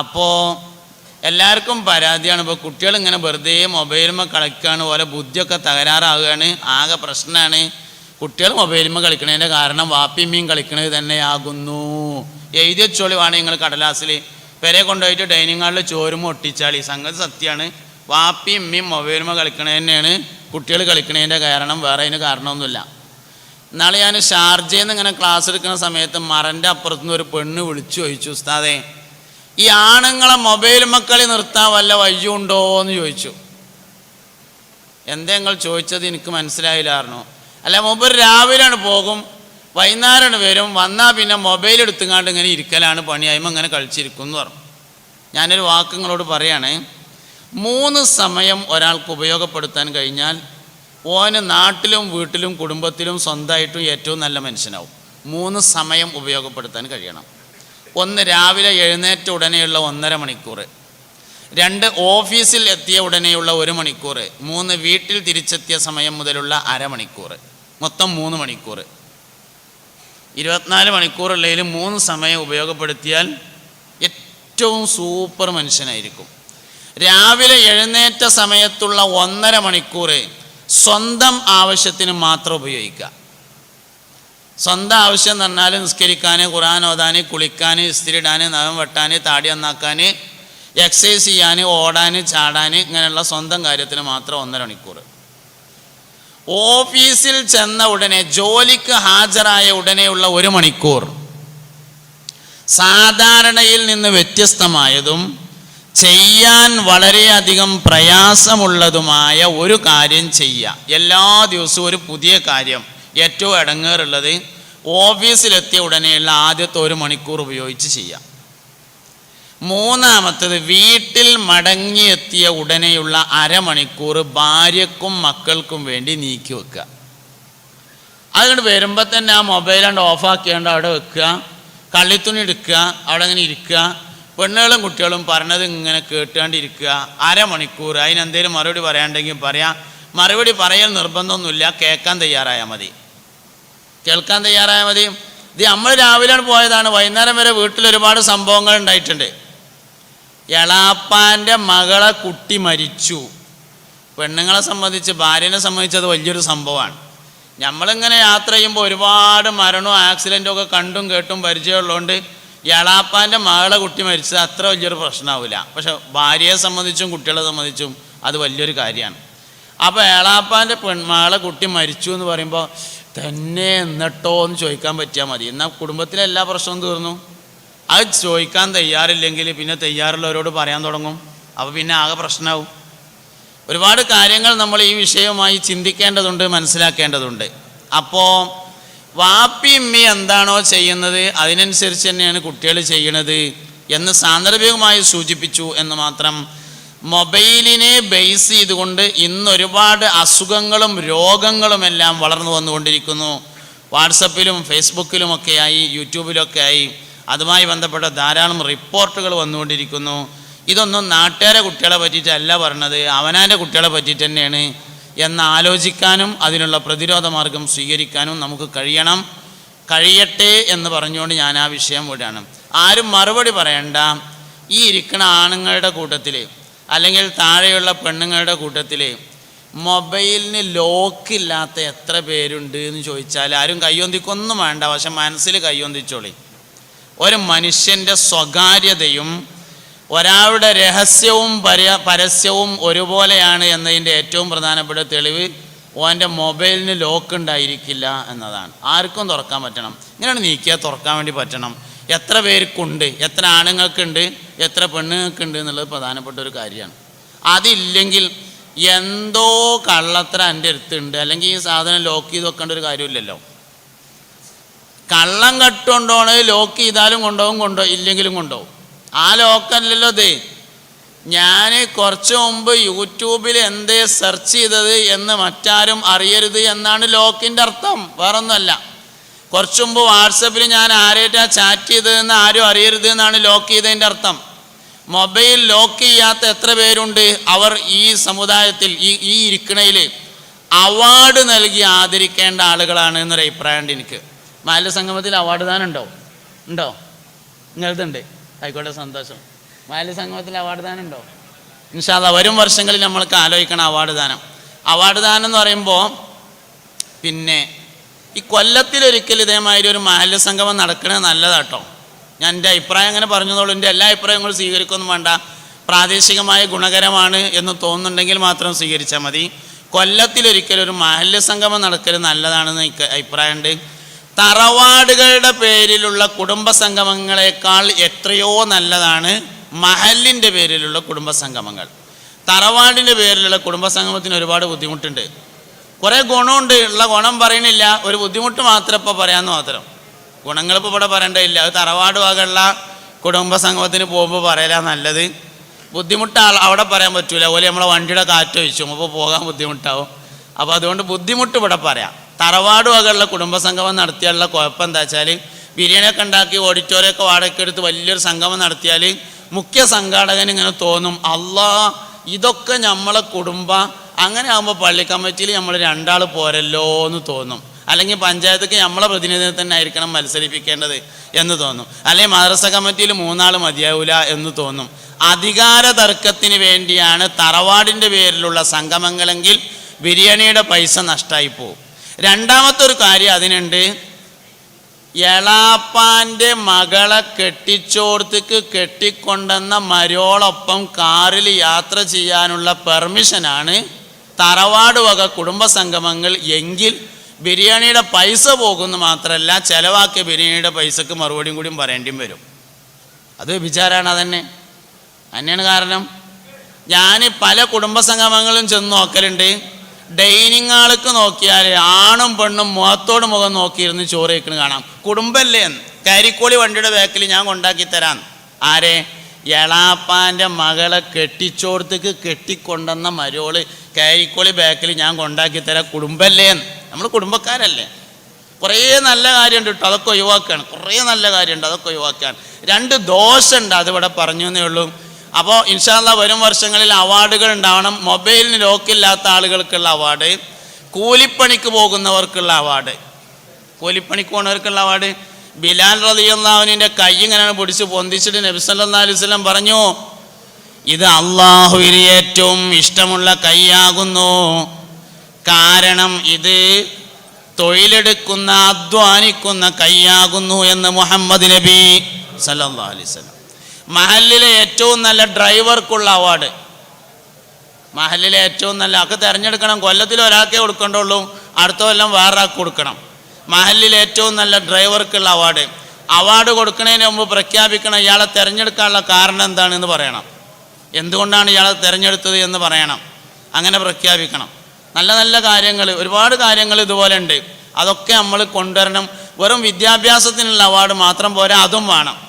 അപ്പോൾ എല്ലാവർക്കും പരാതിയാണ്. ഇപ്പോൾ കുട്ടികൾ ഇങ്ങനെ വെറുതെ മൊബൈലുമ്മ കളിക്കുകയാണ് ഓരോ ബുദ്ധിയൊക്കെ തകരാറാവുകയാണ് ആകെ പ്രശ്നമാണ് കുട്ടികൾ മൊബൈലുമ്മ കളിക്കണതിന്റെ കാരണം വാപ്പിമ്മയും കളിക്കണത് തന്നെയാകുന്നു. എഴുതി വെച്ചോളി വേണം നിങ്ങൾ കടലാസിൽ പെരെ കൊണ്ടുപോയിട്ട് ഡൈനിങ് ഹാളിൽ ചോരുമ്പോൾ ഒട്ടിച്ചാളി. സംഗതി സത്യമാണ് വാപ്പിയമ്മയും മൊബൈലുമ്മ കളിക്കണത് തന്നെയാണ്. കുട്ടികൾ കളിക്കണതിന്റെ കാരണം വേറെ അതിന് കാരണമൊന്നുമില്ല. നാളെ ഞാൻ ഷാർജയിൽ നിന്ന് ഇങ്ങനെ ക്ലാസ് എടുക്കുന്ന സമയത്ത് മറന്റെ അപ്പുറത്തുനിന്ന് ഒരു പെണ്ണ് വിളിച്ചു ചോദിച്ചു ഉസ്താദേ ഈ ആണുങ്ങളെ മൊബൈൽ മക്കളി നിർത്താൻ വല്ല വഴിയുണ്ടോ എന്ന് ചോദിച്ചു. എന്താ നിങ്ങൾ ചോദിച്ചത് എനിക്ക് മനസ്സിലായില്ലായിരുന്നു അല്ല മുമ്പ് രാവിലെയാണ് പോകും വൈകുന്നേരമാണ് വരും വന്നാൽ പിന്നെ മൊബൈൽ എടുത്തുങ്ങാണ്ട് ഇങ്ങനെ ഇരിക്കലാണ് പണിയായ്മ ഇങ്ങനെ കളിച്ചിരിക്കും എന്ന് പറഞ്ഞു. ഞാനൊരു വാക്കുങ്ങളോട് പറയുകയാണേ മൂന്ന് സമയം ഒരാൾക്ക് ഉപയോഗപ്പെടുത്താൻ കഴിഞ്ഞാൽ ഓന് നാട്ടിലും വീട്ടിലും കുടുംബത്തിലും സ്വന്തമായിട്ടും ഏറ്റവും നല്ല മനുഷ്യനാവും. മൂന്ന് സമയം ഉപയോഗപ്പെടുത്താൻ കഴിയണം. ഒന്ന് രാവിലെ എഴുന്നേറ്റ ഉടനെയുള്ള ഒന്നര മണിക്കൂർ രണ്ട് ഓഫീസിൽ എത്തിയ ഉടനെയുള്ള ഒരു മണിക്കൂർ മൂന്ന് വീട്ടിൽ തിരിച്ചെത്തിയ സമയം മുതലുള്ള അരമണിക്കൂർ മൊത്തം മൂന്ന് മണിക്കൂർ ഇരുപത്തിനാല് മണിക്കൂറുള്ളതിൽ മൂന്ന് സമയം ഉപയോഗപ്പെടുത്തിയാൽ ഏറ്റവും സൂപ്പർ മനുഷ്യനായിരിക്കും. രാവിലെ എഴുന്നേറ്റ സമയത്തുള്ള ഒന്നര മണിക്കൂർ സ്വന്തം ആവശ്യത്തിന് മാത്രം ഉപയോഗിക്കുക. സ്വന്തം ആവശ്യം എന്ന് പറഞ്ഞാൽ നിസ്കരിക്കാൻ ഖുറാൻ ഓതാൻ കുളിക്കാൻ ഇസ്തിരിടാൻ നഖം വെട്ടാൻ താടി ഒന്നാക്കാൻ എക്സസൈസ് ചെയ്യാൻ ഓടാൻ ചാടാൻ ഇങ്ങനെയുള്ള സ്വന്തം കാര്യത്തിന് മാത്രം ഒന്നര മണിക്കൂർ ഓഫീസിൽ ചെന്ന ഉടനെ ജോലിക്ക് ഹാജരായ ഉടനെയുള്ള ഒരു മണിക്കൂർ. സാധാരണയിൽ നിന്ന് വ്യത്യസ്തമായതും ചെയ്യാൻ വളരെയധികം പ്രയാസമുള്ളതുമായ ഒരു കാര്യം ചെയ്യുക എല്ലാ ദിവസവും ഒരു പുതിയ കാര്യം ഏറ്റവും ഇടങ്ങേറുള്ളത് ഓഫീസിലെത്തിയ ഉടനെയുള്ള ആദ്യത്തെ ഒരു മണിക്കൂർ ഉപയോഗിച്ച് ചെയ്യാം. മൂന്നാമത്തത് വീട്ടിൽ മടങ്ങിയെത്തിയ ഉടനെയുള്ള അരമണിക്കൂർ ഭാര്യക്കും മക്കൾക്കും വേണ്ടി നീക്കി വെക്കുക. അതുകൊണ്ട് വരുമ്പോൾ തന്നെ ആ മൊബൈൽ കണ്ട് ഓഫാക്കിയാണ്ട് അവിടെ വെക്കുക. കള്ളിത്തുണി എടുക്കുക. അവിടെ അങ്ങനെ ഇരിക്കുക. പെണ്ണുകളും കുട്ടികളും പറഞ്ഞത് ഇങ്ങനെ കേട്ടുകൊണ്ടിരിക്കുക. അരമണിക്കൂർ. അതിനെന്തേലും മറുപടി പറയാണ്ടെങ്കിൽ പറയാം. മറുപടി പറയാൻ നിർബന്ധമൊന്നുമില്ല. കേൾക്കാൻ തയ്യാറായാൽ മതി. കേൾക്കാൻ തയ്യാറായാൽ മതി. ഇത് നമ്മൾ രാവിലെയാണ് പോയതാണ്. വൈകുന്നേരം വരെ വീട്ടിൽ ഒരുപാട് സംഭവങ്ങൾ ഉണ്ടായിട്ടുണ്ട്. എളാപ്പാന്റെ മകളെ കുട്ടി മരിച്ചു. പെണ്ണുങ്ങളെ സംബന്ധിച്ച് ഭാര്യനെ സംബന്ധിച്ച് അത് വലിയൊരു സംഭവമാണ്. നമ്മളിങ്ങനെ യാത്ര ചെയ്യുമ്പോൾ ഒരുപാട് മരണവും ആക്സിഡന്റും ഒക്കെ കണ്ടും കേട്ടും പരിചയമുള്ളതുകൊണ്ട് എളാപ്പാന്റെ മകളെ കുട്ടി മരിച്ചത് അത്ര വലിയൊരു പ്രശ്നമാവില്ല. പക്ഷെ ഭാര്യയെ സംബന്ധിച്ചും കുട്ടികളെ സംബന്ധിച്ചും അത് വലിയൊരു കാര്യമാണ്. അപ്പോൾ എളാപ്പാന്റെ പെൺ മകളെ കുട്ടി മരിച്ചു എന്ന് പറയുമ്പോൾ തന്നെ എന്നിട്ടോ എന്ന് ചോദിക്കാൻ പറ്റിയാൽ മതി. എന്നാൽ കുടുംബത്തിലെ എല്ലാ പ്രശ്നവും തീർന്നു. അത് ചോദിക്കാൻ തയ്യാറില്ലെങ്കിൽ പിന്നെ തയ്യാറുള്ളവരോട് പറയാൻ തുടങ്ങും. അപ്പോൾ പിന്നെ ആകെ പ്രശ്നമാവും ഒരുപാട് കാര്യങ്ങൾ നമ്മൾ ഈ വിഷയവുമായി ചിന്തിക്കേണ്ടതുണ്ട് മനസ്സിലാക്കേണ്ടതുണ്ട്. അപ്പോൾ വാപ്പി എന്താണോ ചെയ്യുന്നത് അതിനനുസരിച്ച് തന്നെയാണ് കുട്ടികൾ ചെയ്യണത് എന്ന് സാന്ദർഭികമായി സൂചിപ്പിച്ചു എന്ന് മാത്രം മൊബൈലിനെ ബേസ് ചെയ്തുകൊണ്ട് ഇന്ന് ഒരുപാട് അസുഖങ്ങളും രോഗങ്ങളുമെല്ലാം വളർന്നു വന്നുകൊണ്ടിരിക്കുന്നു. വാട്സപ്പിലും ഫേസ്ബുക്കിലുമൊക്കെയായി യൂട്യൂബിലൊക്കെയായി അതുമായി ബന്ധപ്പെട്ട ധാരാളം റിപ്പോർട്ടുകൾ വന്നുകൊണ്ടിരിക്കുന്നു. ഇതൊന്നും നാട്ടുകാരെ കുട്ടികളെ പറ്റിയിട്ടല്ല പറഞ്ഞത് അവനാന്റെ കുട്ടികളെ പറ്റിയിട്ട് തന്നെയാണ് എന്ന് ആലോചിക്കാനും അതിനുള്ള പ്രതിരോധ മാർഗം സ്വീകരിക്കാനും നമുക്ക് കഴിയണം. കഴിയട്ടെ എന്ന് പറഞ്ഞുകൊണ്ട് ഞാൻ ആ വിഷയം വിടുകയാണ് ആരും മറുപടി പറയണ്ട. ഈ ഇരിക്കണ ആണുങ്ങളുടെ കൂട്ടത്തിൽ അല്ലെങ്കിൽ താഴെയുള്ള പെണ്ണുങ്ങളുടെ കൂട്ടത്തിൽ മൊബൈലിന് ലോക്കില്ലാത്ത എത്ര പേരുണ്ട് എന്ന് ചോദിച്ചാൽ ആരും കയ്യൊന്തിക്കൊന്നും വേണ്ട പക്ഷെ മനസ്സിൽ കയ്യൊന്തിച്ചോളി. ഒരു മനുഷ്യന്റെ സ്വകാര്യതയും ഒരാളുടെ രഹസ്യവും പര പരസ്യവും ഒരുപോലെയാണ് എന്നതിന്റെ ഏറ്റവും പ്രധാനപ്പെട്ട തെളിവ് ഓന്റെ മൊബൈലിന് ലോക്ക് ഉണ്ടായിരിക്കില്ല എന്നതാണ്. ആർക്കും തുറക്കാൻ പറ്റണം. ഇങ്ങനെയാണ് നീക്കിയാൽ തുറക്കാൻ വേണ്ടി പറ്റണം. എത്ര പേർക്കുണ്ട് എത്ര ആണുങ്ങൾക്കുണ്ട് എത്ര പെണ്ണുങ്ങൾക്കുണ്ട് എന്നുള്ളത് പ്രധാനപ്പെട്ട ഒരു കാര്യമാണ്. അതില്ലെങ്കിൽ എന്തോ കള്ളത്ര എന്റെ അടുത്തുണ്ട് അല്ലെങ്കിൽ ഈ സാധനം ലോക്ക് ചെയ്ത് വെക്കേണ്ട ഒരു കാര്യമില്ലല്ലോ. കള്ളം കട്ടുകൊണ്ടോണ് ലോക്ക് ചെയ്താലും കൊണ്ടുപോകും കൊണ്ടോ ഇല്ലെങ്കിലും കൊണ്ടുപോകും. ആ ലോക്കല്ലല്ലോ ദേ ഞാൻ കുറച്ച് മുമ്പ് യൂട്യൂബിൽ എന്തേ സെർച്ച് ചെയ്തത് എന്ന് മറ്റാരും അറിയരുത് എന്നാണ് ലോക്കിന്റെ അർത്ഥം. വേറൊന്നുമല്ല. കുറച്ച് മുമ്പ് വാട്സപ്പിൽ ഞാൻ ആരേറ്റാ ചാറ്റ് ചെയ്തതെന്ന് ആരും അറിയരുത് എന്നാണ് ലോക്ക് ചെയ്തതിന്റെ അർത്ഥം. മൊബൈൽ ലോക്ക് ചെയ്യാത്ത എത്ര പേരുണ്ട്? അവർ ഈ സമുദായത്തിൽ ഈ ഈ ഇരിക്കണയിൽ അവാർഡ് നൽകി ആദരിക്കേണ്ട ആളുകളാണ് എന്നൊരു അഭിപ്രായമുണ്ട് എനിക്ക്. മാലിന്യ സംഗമത്തിൽ അവാർഡ് ദാനം ഉണ്ടോ? ഉണ്ടോ? നിങ്ങളതുണ്ട് ആയിക്കോട്ടെ സന്തോഷം. മാലിന്യ സംഗമത്തിൽ അവാർഡ് ദാനം ഉണ്ടോ? ഇൻഷാല്ല വരും വർഷങ്ങളിൽ നമ്മൾക്ക് ആലോചിക്കണം അവാർഡ് ദാനം. അവാർഡ് ദാനം എന്ന് പറയുമ്പോൾ പിന്നെ ഈ കൊല്ലത്തിലൊരിക്കൽ ഇതേമാതിരി ഒരു മാലിന്യ സംഗമം നടക്കണത് നല്ലതാട്ടോ. ഞാൻ എന്റെ അഭിപ്രായം അങ്ങനെ പറഞ്ഞതോളൂ എന്റെ എല്ലാ അഭിപ്രായങ്ങളും സ്വീകരിക്കൊന്നും വേണ്ട. പ്രാദേശികമായ ഗുണകരമാണ് എന്ന് തോന്നുന്നുണ്ടെങ്കിൽ മാത്രം സ്വീകരിച്ചാൽ മതി. കൊല്ലത്തിലൊരിക്കൽ ഒരു മാലിന്യ സംഗമം നടക്കൽ നല്ലതാണെന്ന് എനിക്ക് അഭിപ്രായമുണ്ട്. തറവാടുകളുടെ പേരിലുള്ള കുടുംബ സംഗമങ്ങളെക്കാൾ എത്രയോ നല്ലതാണ് മഹലിന്റെ പേരിലുള്ള കുടുംബ സംഗമങ്ങൾ. തറവാടിന്റെ പേരിലുള്ള കുടുംബ സംഗമത്തിന് ഒരുപാട് ബുദ്ധിമുട്ടുണ്ട്. കുറേ ഗുണമുണ്ട് ഉള്ള ഗുണം പറയണില്ല. ഒരു ബുദ്ധിമുട്ട് മാത്രം ഇപ്പോൾ പറയാമെന്ന് മാത്രം. ഗുണങ്ങൾ ഇപ്പോൾ ഇവിടെ പറയേണ്ടതില്ല. അത് തറവാട് വകയുള്ള കുടുംബ സംഗമത്തിന് പോകുമ്പോൾ പറയലാ നല്ലത്. ബുദ്ധിമുട്ട് അവിടെ പറയാൻ പറ്റൂല. ഓലെ നമ്മളെ വണ്ടിയുടെ കാറ്റ് ഒഴിച്ചു അപ്പോൾ പോകാൻ ബുദ്ധിമുട്ടാവും. അപ്പോൾ അതുകൊണ്ട് ബുദ്ധിമുട്ട് ഇവിടെ പറയാം. തറവാട് വകയുള്ള കുടുംബ സംഗമം നടത്തിയാലുള്ള കുഴപ്പം എന്താ വെച്ചാൽ ബിരിയാണിയൊക്കെ ഉണ്ടാക്കി ഓഡിറ്റോറിയമൊക്കെ വാടകയ്ക്ക് എടുത്ത് വലിയൊരു സംഗമം നടത്തിയാൽ മുഖ്യ സംഘാടകൻ ഇങ്ങനെ തോന്നും അല്ലാ ഇതൊക്കെ നമ്മളെ കുടുംബ അങ്ങനെ ആകുമ്പോൾ പള്ളി കമ്മിറ്റിയിൽ നമ്മൾ രണ്ടാൾ പോരല്ലോ എന്ന് തോന്നും. അല്ലെങ്കിൽ പഞ്ചായത്തേക്ക് നമ്മളെ പ്രതിനിധിയെ തന്നെ ആയിരിക്കണം മത്സരിപ്പിക്കേണ്ടത് എന്ന് തോന്നും. അല്ലെങ്കിൽ മദ്രസ കമ്മിറ്റിയിൽ മൂന്നാൾ മതിയാവില്ല എന്ന് തോന്നും. അധികാര തർക്കത്തിന് വേണ്ടിയാണ് തറവാടിന്റെ പേരിലുള്ള സംഗമങ്ങളെങ്കിൽ ബിരിയാണിയുടെ പൈസ നഷ്ടമായി പോകും രണ്ടാമത്തെ ഒരു കാര്യം അതിനുണ്ട്. എളാപ്പാന്റെ മകളെ കെട്ടിച്ചോർത്തേക്ക് കെട്ടിക്കൊണ്ടെന്ന മരോളൊപ്പം കാറിൽ യാത്ര ചെയ്യാനുള്ള പെർമിഷനാണ് തറവാട് വക കുടുംബ സംഗമങ്ങൾ എങ്കിൽ ബിരിയാണിയുടെ പൈസ പോകുന്നു മാത്രമല്ല ചിലവാക്കിയ ബിരിയാണിയുടെ പൈസക്ക് മറുപടിയും കൂടിയും പറയേണ്ടിയും വരും. അത് വിചാരമാണ് അതന്നെ. തന്നെയാണ് കാരണം. ഞാൻ പല കുടുംബ സംഗമങ്ങളും ചെന്ന് നോക്കലുണ്ട്. ഡൈനിങ് ആൾക്ക് നോക്കിയാൽ ആണും പെണ്ണും മുഖത്തോട് മുഖം നോക്കിയിരുന്ന് ചോറ് കഴിക്കണ കാണാം. കുടുംബല്ലേ കരിക്കോളി വണ്ടിയുടെ ബാക്കിൽ ഞാൻ കൊണ്ടാക്കി തരാം ആരെ? എളാപ്പാന്റെ മകളെ കെട്ടിച്ചോടത്തേക്ക് കെട്ടിക്കൊണ്ടെന്ന മരോൾ കാരിക്കോളി ബാക്കിൽ ഞാൻ കൊണ്ടാക്കി തരാം കുടുംബല്ലേ എന്ന്. നമ്മൾ കുടുംബക്കാരല്ലേ. കുറേ നല്ല കാര്യമുണ്ട് കേട്ടോ അതൊക്കെ ഒഴിവാക്കുകയാണ് കുറേ നല്ല കാര്യമുണ്ട് അതൊക്കെ ഒഴിവാക്കുകയാണ് രണ്ട് ദോഷമുണ്ട് അതിവിടെ പറഞ്ഞു എന്നേ ഉള്ളൂ അപ്പോൾ ഇൻഷാല്ല വരും വർഷങ്ങളിൽ അവാർഡുകൾ ഉണ്ടാവണം. മൊബൈലിന് ലോക്കില്ലാത്ത ആളുകൾക്കുള്ള അവാർഡ്. കൂലിപ്പണിക്ക് പോകുന്നവർക്കുള്ള അവാർഡ്. കൂലിപ്പണിക്ക് പോകുന്നവർക്കുള്ള അവാർഡ്. ബിലാൽ റതിയുള്ളവനിന്റെ കൈ ഇങ്ങനെയാണ് പിടിച്ച് പൊന്തിച്ചിട്ട് നബി സല്ലല്ലാഹു അലൈഹി വസല്ലം പറഞ്ഞു ഇത് അള്ളാഹുവിന് ഏറ്റവും ഇഷ്ടമുള്ള കൈയാകുന്നു. കാരണം ഇത് തൊഴിലെടുക്കുന്ന അധ്വാനിക്കുന്ന കൈയാകുന്നു എന്ന് മുഹമ്മദ് നബി സല്ലല്ലാഹു അലൈഹി വസല്ലം. മഹലിലെ ഏറ്റവും നല്ല ഡ്രൈവർക്കുള്ള അവാർഡ്. മഹലിലെ ഏറ്റവും നല്ല ആൾക്ക് തിരഞ്ഞെടുക്കണം കൊല്ലത്തിൽ ഒരാൾക്കേ കൊടുക്കേണ്ടുള്ളൂ അടുത്ത കൊല്ലം വേറൊരാൾക്ക് കൊടുക്കണം. മഹലിലെ ഏറ്റവും നല്ല ഡ്രൈവർക്കുള്ള അവാർഡ് അവാർഡ് കൊടുക്കുന്നതിന് മുമ്പ് പ്രഖ്യാപിക്കണം ഇയാളെ തിരഞ്ഞെടുക്കാനുള്ള കാരണം എന്താണെന്ന് പറയണം. എന്തുകൊണ്ടാണ് ഇയാളെ തിരഞ്ഞെടുത്തത് എന്ന് പറയണം. അങ്ങനെ പ്രഖ്യാപിക്കണം. നല്ല നല്ല കാര്യങ്ങൾ ഒരുപാട് കാര്യങ്ങൾ ഇതുപോലെ ഉണ്ട്. അതൊക്കെ നമ്മൾ കൊണ്ടുവരണം. വെറും വിദ്യാഭ്യാസത്തിനുള്ള അവാർഡ് മാത്രം പോരാ അതും വേണം.